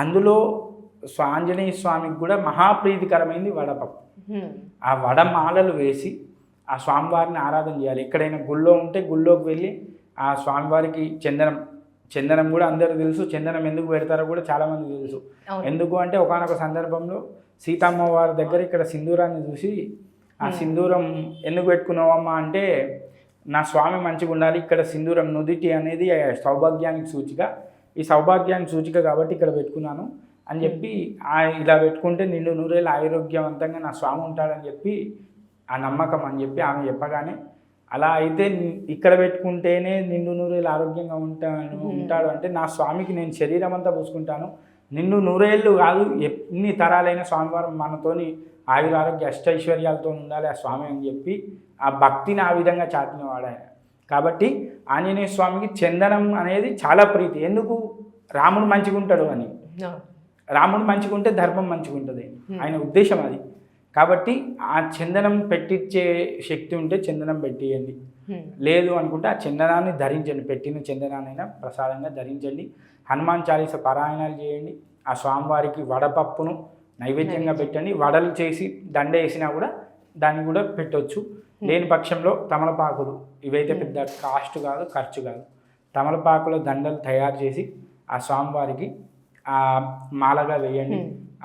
అందులో ఆంజనేయ స్వామికి కూడా మహాప్రీతికరమైంది వడపప్పు. ఆ వడ మాలలు వేసి ఆ స్వామివారిని ఆరాధన చేయాలి. ఎక్కడైనా గుళ్ళో ఉంటే గుళ్ళోకి వెళ్ళి ఆ స్వామివారికి చందనం చందనం కూడా అందరూ తెలుసు. చందనం ఎందుకు పెడతారో కూడా చాలామంది తెలుసు. ఎందుకు అంటే ఒకనొక సందర్భంలో సీతమ్మ వారి దగ్గర ఇక్కడ సింధూరాన్ని చూసి ఆ సింధూరం ఎందుకు పెట్టుకున్నావమ్మా? అంటే నా స్వామి మంచిగా ఉండాలి ఇక్కడ సింధూరం నుదిటి అనేది సౌభాగ్యానికి సూచిక. ఈ సౌభాగ్యానికి సూచిక కాబట్టి ఇక్కడ పెట్టుకున్నాను అని చెప్పి ఆ ఇలా పెట్టుకుంటే నిండు నూరేళ్ళు ఆరోగ్యవంతంగా నా స్వామి ఉంటాడని చెప్పి ఆ నమ్మకం అని చెప్పి ఆమె చెప్పగానే అలా అయితే ఇక్కడ పెట్టుకుంటేనే నిండు నూరేళ్ళు ఆరోగ్యంగా ఉంటాను ఉంటాడు అంటే నా స్వామికి నేను శరీరం అంతా పూసుకుంటాను. నిన్ను నూరేళ్ళు కాదు ఎన్ని తరాలైన స్వామివారం మనతోని ఆయుర ఆరోగ్య అష్టైశ్వర్యాలతో ఉండాలి ఆ స్వామి అని చెప్పి ఆ భక్తిని ఆ విధంగా చాటినవాడు ఆయన కాబట్టి ఆంజనేయ స్వామికి చందనం అనేది చాలా ప్రీతి. ఎందుకు? రాముడు మంచిగా ఉంటాడు అని. రాముడు మంచిగా ఉంటే ధర్మం మంచిగా ఉంటుంది ఆయన ఉద్దేశం అది. కాబట్టి ఆ చందనం పెట్టించే శక్తి ఉంటే చందనం పెట్టియండి. లేదు అనుకుంటే ఆ చందనాన్ని ధరించండి. పెట్టిన చందనాన్నైనా ప్రసాదంగా ధరించండి. హనుమాన్ చాలీస పారాయణాలు చేయండి. ఆ స్వామివారికి వడపప్పును నైవేద్యంగా పెట్టండి. వడలు చేసి దండ వేసినా కూడా దాన్ని కూడా పెట్టొచ్చు. లేని పక్షంలో తమలపాకులు ఇవైతే పెద్ద కాస్ట్ కాదు ఖర్చు కాదు. తమలపాకుల దండలు తయారు చేసి ఆ స్వామివారికి ఆ మాలగా వేయండి.